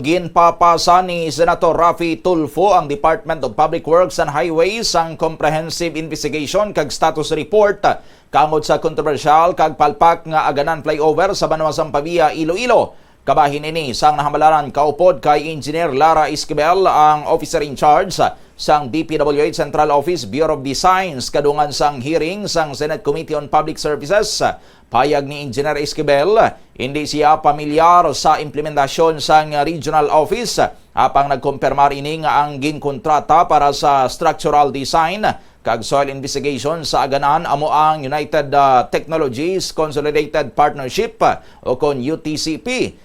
Ginpapasa ni Senator Rafi Tulfo ang Department of Public Works and Highways ang comprehensive investigation kag status report kamod sa kontrobersyal kag palpak nga aganan flyover sa Banwasang Pavia, Iloilo. Kabahin ini sang nahamalaran kaupod kay Engineer Lara Esquivel ang officer in charge sang DPWH Central Office Bureau of Designs kadungan sang hearing sang Senate Committee on Public Services. Payag ni Engineer Esquivel, hindi siya pamilyar sa implementasyon sang regional office apang nagkumpirmar ini nga ang ginkontrata para sa structural design kag soil investigation sa aganan amo ang United uh, Technologies Consolidated Partnership o kon UTCP.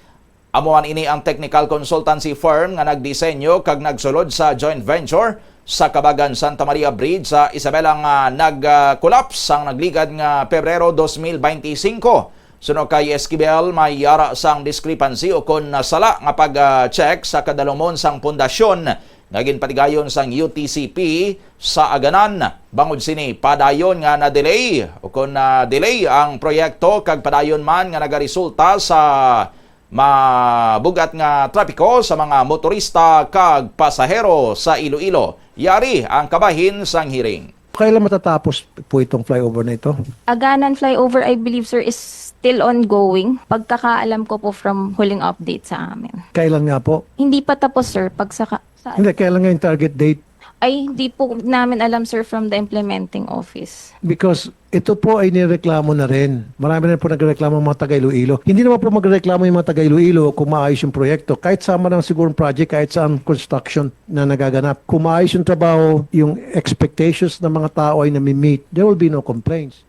Amuan ini ang technical consultancy firm nga nagdisenyo kag nagsulod sa joint venture sa Kabagan Santa Maria Bridge sa Isabela nga nag-collapse ang nagligad nga Pebrero 2025. Suno kay Esquivel may yara sang discrepancy o kon sala nga pag-check sa kadalumon sang pundasyon nga ginpatigayon sang UTCP sa aganan bangod sini padayon nga na delay o kon na delay ang proyekto kag padayon man nga nagaresulta sa mabugat nga trapiko sa mga motorista kag pasahero sa Iloilo. Yari ang kabahin sang hearing. Kailan matatapos po itong flyover na ito? Aganan flyover, I believe, sir, is still ongoing. Pagkakaalam ko po from huling update sa amin. Kailan nga po? Hindi pa tapos, sir. Pag sa, sa Hindi, kailan nga yung target date? Ay, hindi po namin alam, sir, from the implementing office. Because ito po ay nireklamo na rin. Marami na po nagreklamo ang mga taga Iloilo. Hindi naman po magreklamo yung mga taga Iloilo kung maayos yung proyekto. Kahit sama ng sigurong project, kahit saan construction na nagaganap. Kung maayos yung trabaho, yung expectations ng mga tao ay nami-meet, there will be no complaints.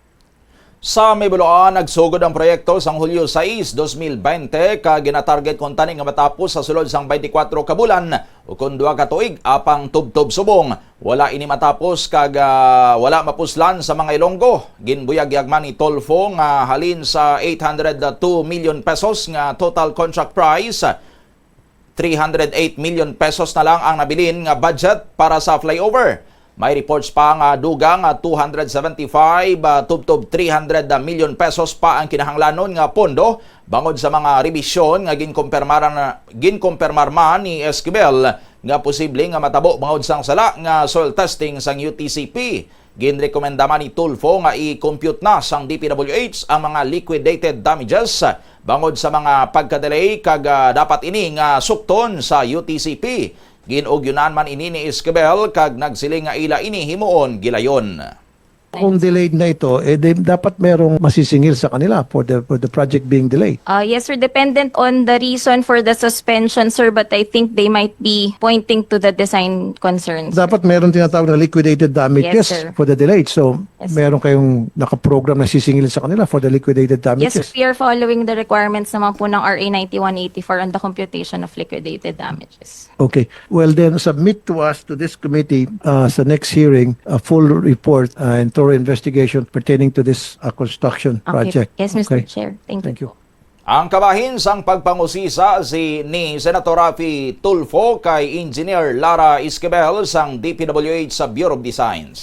Sa Mibuloan, nagsugod ang proyekto sang Hulyo 6, 2020 ka ginatarget kung tani nga matapos sa sulod sang 24 ka bulan o kung duha ka tuig apang tubtob subong. Wala ini matapos kag ah, wala mapuslan sa mga Ilonggo. Ginbuyag yagman ni Tolfo nga halin sa 802 million pesos nga total contract price 308 million pesos na lang ang nabilin nga budget para sa flyover. May reports pa nga dugang nga 275 uh, tubtob 300 million pesos pa ang kinahanglanon nga pondo bangod sa mga revisyon nga ginkumpirmar ginkumpirmar man ni Esquivel nga posible nga matabo bangod sang sala nga soil testing sang UTCP. Ginrekomenda man ni Tulfo nga i-compute na sang DPWH ang mga liquidated damages bangod sa mga pagkadelay kag uh, dapat ini nga sukton sa UTCP. Ginugyunan man ini ni Esquivel kag nagsiling nga ila ini himuon gilayon. Kung delayed na ito, eh, di- dapat merong masisingil sa kanila for the, for the project being delayed. Uh, yes, sir, dependent on the reason for the suspension, sir, but I think they might be pointing to the design concerns. Dapat meron tinatawag na liquidated damages Yes, sir. for the delayed. So, Yes, meron kayong nakaprogram na sisingil sa kanila for the liquidated Yes, damages. we are following the requirements naman po ng RA 9184 on the computation of liquidated damages. Okay. Well, then submit to us, to this committee, uh, sa next hearing, a full report uh, and thorough investigation pertaining to this uh, construction Okay. project. Yes, Mr. Okay. Chair. Thank, Thank you. you. Ang kabahin sang pagpangusisa si ni Senator Rafi Tulfo kay Engineer Lara Esquivel sang DPWH sa Bureau of Designs.